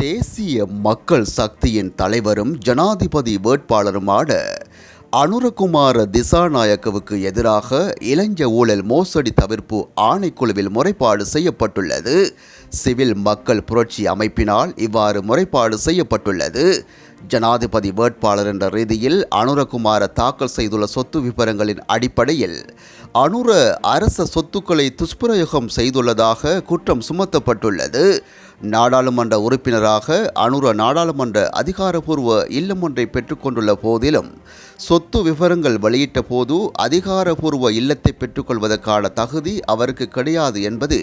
தேசிய மக்கள் சக்தியின் தலைவரும் ஜனாதிபதி வேட்பாளருமான அனுரகுமார திசாநாயக்கவுக்கு எதிராக இளைஞ ஊழல் மோசடி தவிர்ப்பு ஆணைக்குழுவில் முறைப்பாடு செய்யப்பட்டுள்ளது. சிவில் மக்கள் புரட்சி அமைப்பினால் இவ்வாறு முறைப்பாடு செய்யப்பட்டுள்ளது. ஜனாதிபதி வேட்பாளர் என்ற ரீதியில் அனுரகுமார தாக்கல் செய்துள்ள சொத்து விவரங்களின் அடிப்படையில் அனுர அரச சொத்துக்களை துஷ்பிரயோகம் செய்துள்ளதாக குற்றம் சுமத்தப்பட்டுள்ளது. நாடாளுமன்ற உறுப்பினராக அனுர நாடாளுமன்ற அதிகாரபூர்வ இல்லம் ஒன்றை பெற்றுக்கொண்டுள்ள போதிலும் சொத்து விவரங்கள் வெளியிட்ட போது அதிகாரபூர்வ இல்லத்தை பெற்றுக்கொள்வதற்கான தகுதி அவருக்கு கிடையாது என்பது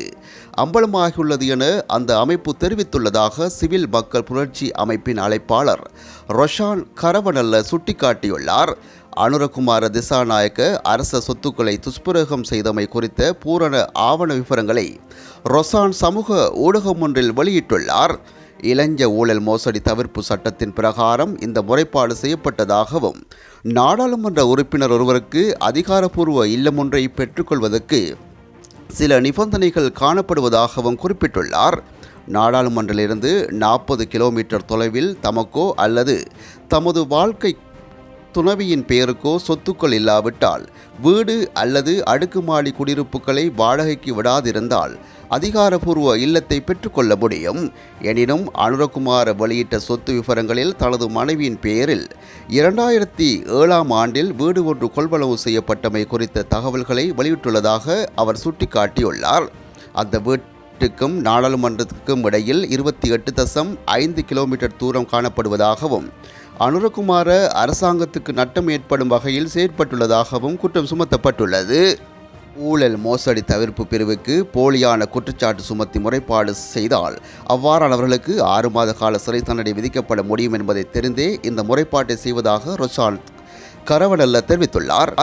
அம்பலமாகியுள்ளது என அந்த அமைப்பு தெரிவித்துள்ளதாக சிவில் மக்கள் புரட்சி அமைப்பின் அழைப்பாளர் ரொஷான் கரவனல்ல சுட்டிக்காட்டியுள்ளார். அனுரகுமார திசாநாயக்க அரச சொத்துக்களை துஷ்பிரயோகம் செய்தமை குறித்த பூரண ஆவண விவரங்களை ரொசான் சமூக ஊடகம் ஒன்றில் வெளியிட்டுள்ளார். இளஞ்ச ஊழல் மோசடி தவிர்ப்பு சட்டத்தின் பிரகாரம் இந்த முறைப்பாடு செய்யப்பட்டதாகவும் நாடாளுமன்ற உறுப்பினர் ஒருவருக்கு அதிகாரப்பூர்வ இல்லம் ஒன்றை பெற்றுக்கொள்வதற்கு சில நிபந்தனைகள் காணப்படுவதாகவும் குறிப்பிட்டுள்ளார். நாடாளுமன்றிலிருந்து நாற்பது கிலோமீட்டர் தொலைவில் தமக்கோ அல்லது தமது வாழ்க்கை துணவியின் பெயருக்கோ சொத்துக்கள் இல்லாவிட்டால் வீடு அல்லது அடுக்குமாடி குடியிருப்புகளை வாடகைக்கு விடாதிருந்தால் அதிகாரபூர்வ இல்லத்தை பெற்றுக்கொள்ள முடியும். எனினும் அனுரகுமார வெளியிட்ட சொத்து விவரங்களில் தனது மனைவியின் பெயரில் இரண்டாயிரத்தி ஏழாம் ஆண்டில் வீடு ஒன்று கொள்வனவு செய்யப்பட்டமை குறித்த தகவல்களை வெளியிட்டுள்ளதாக அவர் சுட்டிக்காட்டியுள்ளார். அந்த வீட்டுக்கும் நாடாளுமன்றத்துக்கும் இடையில் இருபத்தி எட்டு தசம் ஐந்து கிலோமீட்டர் தூரம் காணப்படுவதாகவும் அனுரகுமார அரசாங்கத்துக்கு நட்டம் ஏற்படும் வகையில் செயற்பட்டுள்ளதாகவும் குற்றம் சுமத்தப்பட்டுள்ளது. ஊழல் மோசடி தவிர்ப்பு பிரிவுக்கு போலியான குற்றச்சாட்டு சுமத்தி முறைப்பாடு செய்தால் அவ்வாறானவர்களுக்கு ஆறு மாத கால சிறை தண்டனை விதிக்கப்பட முடியும் என்பதை தெரிந்தே இந்த முறைப்பாட்டை செய்வதாக ரொசான் கரவனல்ல தெரிவித்துள்ளார்.